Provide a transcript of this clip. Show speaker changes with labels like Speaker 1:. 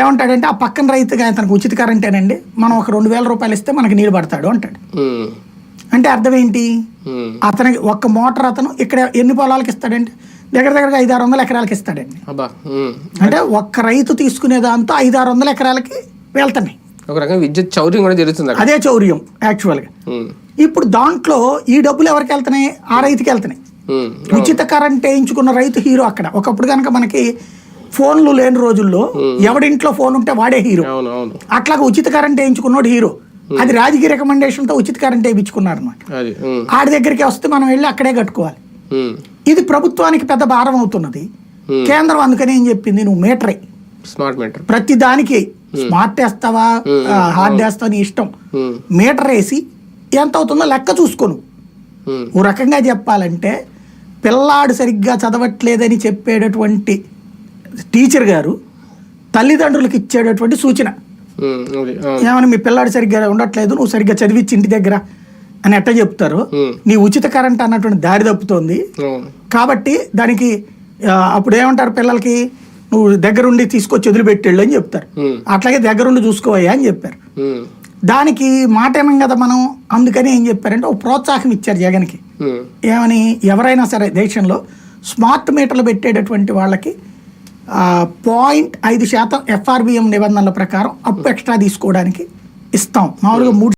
Speaker 1: ఏమంటాడంటే ఆ పక్కన రైతుగా అతనికి ఉచిత కరెంటేనండి మనం ఒక రెండు వేల రూపాయలు ఇస్తే మనకి నీళ్ళు పడతాడు అంటాడు. అంటే అర్థం ఏంటి. అతనికి ఒక్క మోటార్ అతను ఇక్కడ ఎన్ని పొలాలకి ఇస్తాడంటే దగ్గర దగ్గరగా ఐదు ఆరు వందల ఎకరాలకి ఇస్తాడండి. అంటే ఒక్క రైతు తీసుకునే దాంతో ఐదు ఆరు వందల ఎకరాలకి వెళ్తున్నాయి.
Speaker 2: ఒక రకంగా విద్యుత్ చౌర్యం కూడా జరుగుతుంది
Speaker 1: అదే చౌర్యం యాక్చువల్గా ఇప్పుడు దాంట్లో ఈ డబ్బులు ఎవరికి వెళ్తున్నాయి? ఆ రైతుకి వెళ్తున్నాయి. ఉచిత కరెంట్ వేయించుకున్న రైతు హీరో అక్కడ. ఒకప్పుడు కనుక మనకి ఫోన్లు లేని రోజుల్లో ఎవడింట్లో ఫోన్ ఉంటే వాడే హీరో. అట్లాగా ఉచిత కరెంట్ వేయించుకున్నోడు హీరో. అది రాజకీయ రికమెండేషన్తో ఉచిత కరెంట్ వేయించుకున్నారు అనమాట ఆడి దగ్గరికి వస్తే మనం వెళ్ళి అక్కడే కట్టుకోవాలి. ఇది ప్రభుత్వానికి పెద్ద భారం అవుతున్నది. కేంద్రం అందుకని ఏం చెప్పింది? నువ్వు మీటర్.
Speaker 2: Smart meter.
Speaker 1: ప్రతి దానికి. స్మార్ట్ వేస్తావా? హార్డ్ వేస్తావా నీ ఇష్టం? మీటర్ వేసి ఎంత అవుతుందో లెక్క చూసుకోను. ఓ రకంగా చెప్పాలంటే పిల్లాడు సరిగ్గా చదవట్లేదని చెప్పేటటువంటి టీచర్ గారు తల్లిదండ్రులకు ఇచ్చేటటువంటి సూచన. ఏమని మీ పిల్లాడు సరిగ్గా ఉండట్లేదు నువ్వు సరిగ్గా చదివించి ఇంటి దగ్గర అని ఎట్ట చెప్తారు. నీ ఉచిత కరెంట్ అన్నటువంటి దారి తప్పుతోంది. కాబట్టి దానికి అప్పుడు ఏమంటారు పిల్లలకి? నువ్వు దగ్గరుండి తీసుకొచ్చి వదిలిపెట్టేళ్ళు అని చెప్తారు. అట్లాగే దగ్గరుండి చూసుకోవయ్యా అని చెప్పారు. దానికి మాట ఏమం కదా మనం? అందుకని ఏం చెప్పారంటే ఒక ప్రోత్సాహం ఇచ్చారు జగన్కి. ఏమని? ఎవరైనా సరే దేశంలో స్మార్ట్ మీటర్లు పెట్టేటటువంటి వాళ్ళకి పాయింట్ ఐదు శాతం ఎఫ్ఆర్బిఎం నిబంధనల ప్రకారం అప్పు ఎక్స్ట్రా తీసుకోవడానికి ఇస్తాం. మామూలుగా మూడు